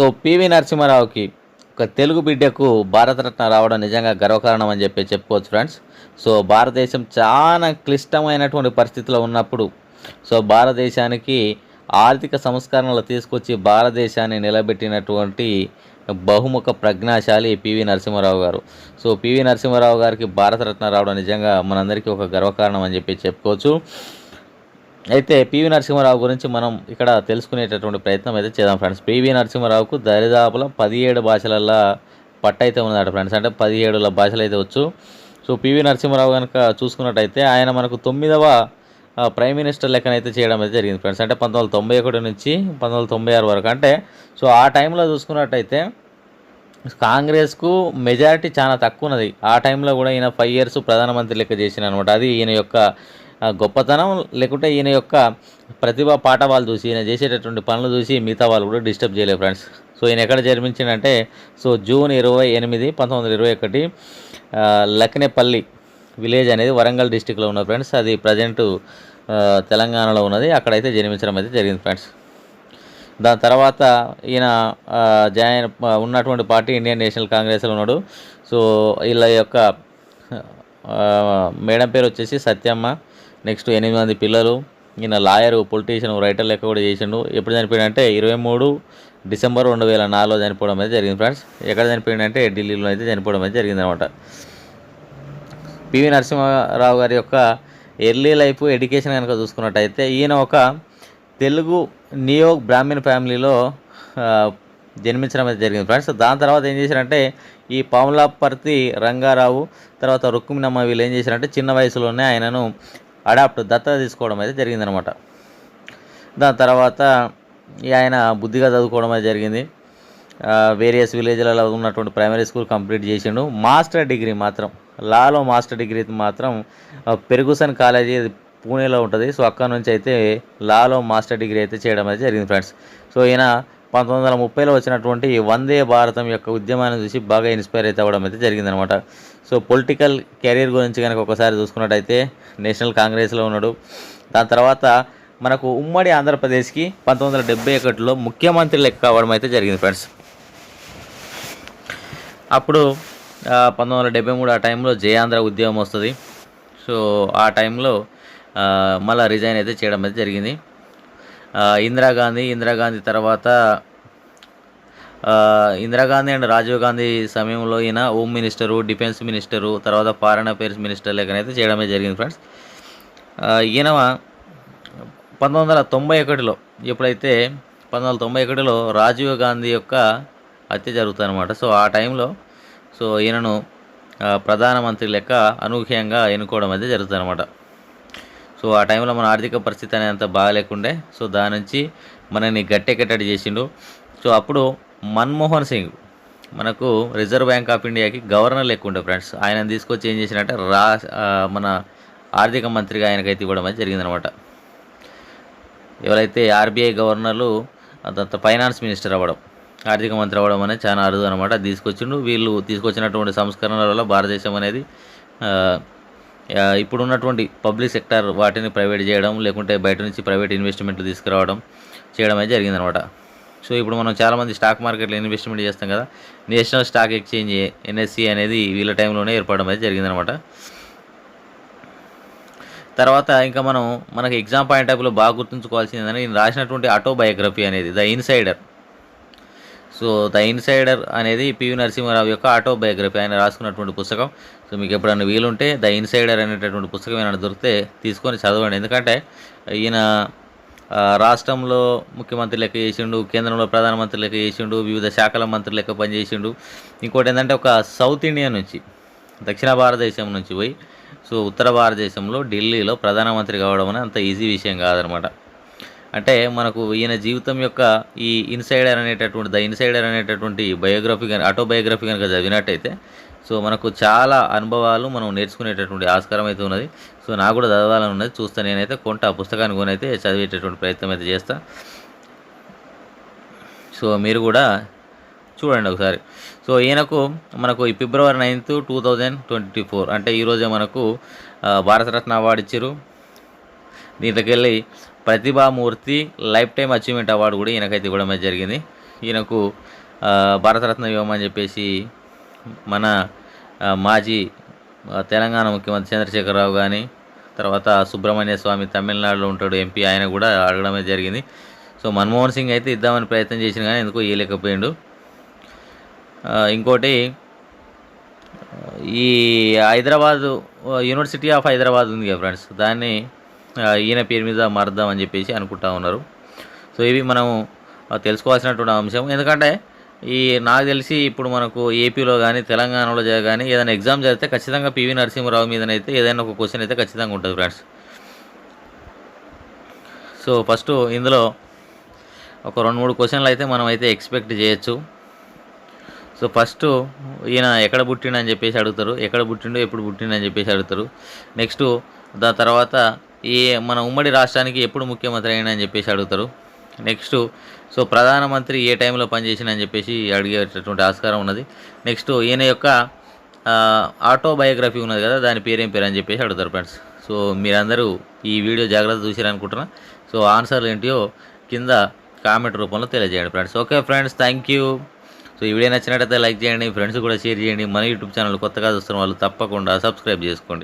So PV నరసింహారావుకి ఒక తెలుగు బిడ్డకు భారతరత్న రావడం నిజంగా గర్వకారణం అని చెప్పి చెప్పుకోవచ్చు ఫ్రెండ్స్. సో భారతదేశం చాలా క్లిష్టమైనటువంటి పరిస్థితిలో ఉన్నప్పుడు సో భారతదేశానికి ఆర్థిక సంస్కరణలు తీసుకొచ్చి భారతదేశాన్ని నిలబెట్టినటువంటి బహుముఖ ప్రజ్ఞాశాలి పివి నరసింహారావు గారు. సో పివి నరసింహారావు గారికి భారతరత్న రావడం నిజంగా మనందరికీ ఒక గర్వకారణం అని చెప్పి చెప్పుకోవచ్చు. అయితే పివి నరసింహారావు గురించి మనం ఇక్కడ తెలుసుకునేటటువంటి ప్రయత్నం అయితే చేద్దాం ఫ్రెండ్స్. పివి నరసింహారావుకు దరిదాపుల పదిహేడు భాషలల్లో పట్టు అయితే ఉన్నదట ఫ్రెండ్స్. అంటే పదిహేడుల భాషలు అయితే వచ్చు. సో పివి నరసింహారావు కనుక చూసుకున్నట్టయితే ఆయన మనకు తొమ్మిదవ ప్రైమ్ మినిస్టర్ లెక్కనైతే చేయడం అయితే జరిగింది ఫ్రెండ్స్. అంటే పంతొమ్మిది తొంభై ఒకటి నుంచి పంతొమ్మిది తొంభై ఆరు వరకు. అంటే సో ఆ టైంలో చూసుకున్నట్టయితే కాంగ్రెస్కు మెజారిటీ చాలా తక్కువ ఉన్నది. ఆ టైంలో కూడా ఈయన ఫైవ్ ఇయర్స్ ప్రధానమంత్రి లెక్క చేసిన అనమాట అది ఈయన యొక్క గొప్పతనం లేకుంటే ఈయన యొక్క ప్రతిభా వాళ్ళు చూసి ఈయన చేసేటటువంటి పనులు చూసి మిగతా వాళ్ళు కూడా డిస్టర్బ్ చేయలేదు ఫ్రెండ్స్. సో ఈయన ఎక్కడ జన్మించిందంటే సో జూన్ ఇరవై ఎనిమిది పంతొమ్మిది వందల ఇరవై ఒకటి లక్నేపల్లి విలేజ్ అనేది వరంగల్ డిస్టిక్లో ఉన్న ఫ్రెండ్స్. అది ప్రజెంట్ తెలంగాణలో ఉన్నది. అక్కడైతే జన్మించడం అయితే జరిగింది ఫ్రెండ్స్. దాని తర్వాత ఈయన జాయిన్ ఉన్నటువంటి పార్టీ ఇండియన్ నేషనల్ కాంగ్రెస్లో ఉన్నాడు. సో వీళ్ళ యొక్క మేడం పేరు వచ్చేసి సత్యమ్మ. నెక్స్ట్ ఎనిమిది మంది పిల్లలు ఈయన లాయరు పొలిటీషియన్ రైటర్ లెక్క కూడా చేసిండు. ఎప్పుడు చనిపోయాడంటే ఇరవై మూడు డిసెంబర్ రెండు వేల నాలుగులో చనిపోవడం అయితే జరిగింది ఫ్రెండ్స్. ఎక్కడ చనిపోయిందంటే ఢిల్లీలో అయితే చనిపోవడం అయితే జరిగింది అనమాట పివి నరసింహారావు గారి యొక్క ఎర్లీ లైఫ్ ఎడ్యుకేషన్ కనుక చూసుకున్నట్టయితే ఈయన ఒక తెలుగు నియో బ్రాహ్మణ్ ఫ్యామిలీలో జన్మించడం అయితే జరిగింది ఫ్రెండ్స్. దాని తర్వాత ఏం చేశారంటే ఈ పాములాపర్తి రంగారావు తర్వాత రుక్మిణమ్మ వీళ్ళు ఏం చేశారంటే చిన్న వయసులోనే ఆయనను అడాప్ట్ దత్తత తీసుకోవడం అయితే జరిగిందనమాట. దాని తర్వాత ఈ ఆయన బుద్ధిగా చదువుకోవడం అయితే జరిగింది. వేరియస్ విలేజ్లలో ఉన్నటువంటి ప్రైమరీ స్కూల్ కంప్లీట్ చేసిండు. మాస్టర్ డిగ్రీ మాత్రం లాలో మాస్టర్ డిగ్రీ మాత్రం పెరుగుసన్ కాలేజీ అది పూణేలో ఉంటుంది. సో అక్కడ నుంచి అయితే లాలో మాస్టర్ డిగ్రీ అయితే చేయడం అయితే జరిగింది ఫ్రెండ్స్. సో ఈయన పంతొమ్మిది వందల ముప్పైలో వచ్చినటువంటి వందే భారతం యొక్క ఉద్యమాన్ని చూసి బాగా ఇన్స్పైర్ అయితే అవ్వడం అయితే జరిగిందనమాట సో పొలిటికల్ కెరీర్ గురించి కనుక ఒకసారి చూసుకున్నట్టయితే నేషనల్ కాంగ్రెస్లో ఉన్నాడు. దాని తర్వాత మనకు ఉమ్మడి ఆంధ్రప్రదేశ్కి పంతొమ్మిది వందల డెబ్బై ఒకటిలో ముఖ్యమంత్రి లెక్క అవ్వడం అయితే జరిగింది ఫ్రెండ్స్. అప్పుడు పంతొమ్మిది వందల డెబ్బై మూడు ఆ టైంలో జయాంధ్ర ఉద్యమం వస్తుంది. సో ఆ టైంలో మళ్ళీ రిజైన్ అయితే చేయడం అయితే జరిగింది. ఇందిరాగాంధీ ఇందిరాగాంధీ తర్వాత ఇందిరాగాంధీ అండ్ రాజీవ్ గాంధీ సమయంలో ఈయన హోమ్ మినిస్టరు డిఫెన్స్ మినిస్టరు తర్వాత ఫారెన్ అఫైర్స్ మినిస్టర్ లెక్కనైతే చేయడమే జరిగింది ఫ్రెండ్స్. ఈయన పంతొమ్మిది వందల తొంభై ఒకటిలో ఎప్పుడైతే పంతొమ్మిది వందల తొంభై ఒకటిలో రాజీవ్ గాంధీ యొక్క హత్య జరుగుతుందన్నమాట. సో ఆ టైంలో సో ఈయనను ప్రధానమంత్రి లెక్క అనూహ్యంగా ఎన్నుకోవడం అయితే జరుగుతుందన్నమాట. సో ఆ టైంలో మన ఆర్థిక పరిస్థితి అనేది అంత బాగాలేకుండే సో దాని నుంచి మనని గట్టెక్కట్టడి చేసిండు. సో అప్పుడు మన్మోహన్ సింగ్ మనకు రిజర్వ్ బ్యాంక్ ఆఫ్ ఇండియాకి గవర్నర్ లేకుండే ఫ్రెండ్స్. ఆయన తీసుకొచ్చి ఏం చేసినట్టే రా మన ఆర్థిక మంత్రిగా ఆయనకైతే ఇవ్వడం అనేది జరిగిందనమాట. ఎవరైతే ఆర్బీఐ గవర్నర్లు అంత ఫైనాన్స్ మినిస్టర్ అవ్వడం ఆర్థిక మంత్రి అవ్వడం అనేది చాలా అరుదు అనమాట. తీసుకొచ్చిండు. వీళ్ళు తీసుకొచ్చినటువంటి సంస్కరణల వల్ల భారతదేశం అనేది ఇప్పుడు ఉన్నటువంటి పబ్లిక్ సెక్టర్ వాటిని ప్రైవేట్ చేయడం లేకుంటే బయట నుంచి ప్రైవేట్ ఇన్వెస్ట్మెంట్లు తీసుకురావడం చేయడం అయితే జరిగిందనమాట సో ఇప్పుడు మనం చాలామంది స్టాక్ మార్కెట్లో ఇన్వెస్ట్మెంట్ చేస్తాం కదా నేషనల్ స్టాక్ ఎక్స్చేంజ్ ఎన్ఎస్సి అనేది వీళ్ళ టైంలోనే ఏర్పడడం అయితే జరిగిందనమాట తర్వాత ఇంకా మనం మనకి ఎగ్జామ్ పాయింట్ ఆఫ్లో బాగా గుర్తుంచుకోవాల్సింది ఏంటంటే నేను రాసినటువంటి ఆటోబయోగ్రఫీ అనేది the insider. So the insider అనేది పివి నరసింహారావు యొక్క ఆటోబయోగ్రఫీ. ఆయన రాసుకున్నటువంటి పుస్తకం. సో మీకు ఎప్పుడైనా వీలుంటే ద ఇన్సైడర్ అనేటటువంటి పుస్తకం ఏమైనా దొరికితే తీసుకొని చదవండి. ఎందుకంటే ఈయన రాష్ట్రంలో ముఖ్యమంత్రి లెక్క చేసిండు కేంద్రంలో ప్రధానమంత్రి లెక్క చేసిండు వివిధ శాఖల మంత్రి లెక్క పనిచేసిండు. ఇంకోటి ఏంటంటే ఒక సౌత్ ఇండియా నుంచి దక్షిణ భారతదేశం నుంచి పోయి సో ఉత్తర భారతదేశంలో ఢిల్లీలో ప్రధానమంత్రి కావడం అనేది అంత ఈజీ విషయం కాదనమాట. అంటే మనకు ఈయన జీవితం యొక్క ఈ ఇన్సైడర్ అనేటటువంటి ద ఇన్సైడర్ అనేటటువంటి బయోగ్రఫీ కనుక ఆటోబయోగ్రఫీ కనుక చదివినట్టయితే సో మనకు చాలా అనుభవాలు మనం నేర్చుకునేటటువంటి ఆస్కారం అయితే ఉన్నది. సో నాకు కూడా చదవాలని ఉన్నది. చూస్తే నేనైతే కొంట ఆ పుస్తకాన్ని కొనైతే చదివేటటువంటి ప్రయత్నం అయితే చేస్తా. సో మీరు కూడా చూడండి ఒకసారి. సో ఈయనకు మనకు ఈ February ninth two thousand twenty four అంటే ఈరోజే మనకు భారతరత్న అవార్డు ఇచ్చారు. దీంట్లోకి వెళ్ళి ప్రతిభామూర్తి లైఫ్ టైం అచీవ్మెంట్ అవార్డు కూడా ఈయనకైతే ఇవ్వడం అయితే జరిగింది. ఈయనకు భారతరత్న ఇవ్వమని చెప్పేసి మన మాజీ తెలంగాణ ముఖ్యమంత్రి చంద్రశేఖరరావు కానీ తర్వాత సుబ్రహ్మణ్య స్వామి తమిళనాడులో ఉంటాడు ఎంపీ ఆయన కూడా అడగడమే జరిగింది. సో మన్మోహన్ సింగ్ అయితే ఇద్దామని ప్రయత్నం చేసిన కానీ ఎందుకో ఇవ్వలేకపోయిండు ఇంకోటి ఈ హైదరాబాదు యూనివర్సిటీ ఆఫ్ హైదరాబాద్ ఉంది కదా ఫ్రెండ్స్ దాన్ని ఈయన పేరు మీద మారుద్దామని చెప్పేసి అనుకుంటా ఉన్నారు. సో ఇవి మనం తెలుసుకోవాల్సినటువంటి అంశం. ఎందుకంటే ఈ నాకు తెలిసి ఇప్పుడు మనకు ఏపీలో కానీ తెలంగాణలో కానీ ఏదైనా ఎగ్జామ్ జరిగితే ఖచ్చితంగా పివి నరసింహరావు మీదనైతే ఏదైనా ఒక క్వశ్చన్ అయితే ఖచ్చితంగా ఉంటుంది ఫ్రెండ్స్. సో ఫస్ట్ ఇందులో ఒక రెండు మూడు క్వశ్చన్లు అయితే మనం అయితే ఎక్స్పెక్ట్ చేయొచ్చు. సో ఫస్ట్ ఈయన ఎక్కడ పుట్టిండు అని చెప్పేసి అడుగుతారు. ఎక్కడ పుట్టిండు ఎప్పుడు పుట్టిండు అని చెప్పేసి అడుగుతారు. నెక్స్ట్ దాని తర్వాత ఈ మన ఉమ్మడి రాష్ట్రానికి ఎప్పుడు ముఖ్యమంత్రి అయినా అని చెప్పేసి అడుగుతారు. నెక్స్ట్ సో ప్రధానమంత్రి ఏ టైంలో పనిచేసిన చెప్పేసి అడిగేటటువంటి ఆస్కారం ఉన్నది. నెక్స్ట్ ఈయన యొక్క ఆటోబయోగ్రఫీ ఉన్నది కదా దాని పేరేం పేరు అని చెప్పేసి అడుగుతారు ఫ్రెండ్స్ సో మీరందరూ ఈ వీడియో జాగ్రత్త చూసారనుకుంటున్నా. సో ఆన్సర్లు ఏంటియో కింద కామెంట్ రూపంలో తెలియజేయండి friends okay friends thank you so ఈ వీడియో నచ్చినట్టయితే లైక్ చేయండి ఫ్రెండ్స్ కూడా షేర్ చేయండి. మన యూట్యూబ్ ఛానల్ కొత్తగా చూస్తున్న వాళ్ళు తప్పకుండా సబ్స్క్రైబ్ చేసుకోండి.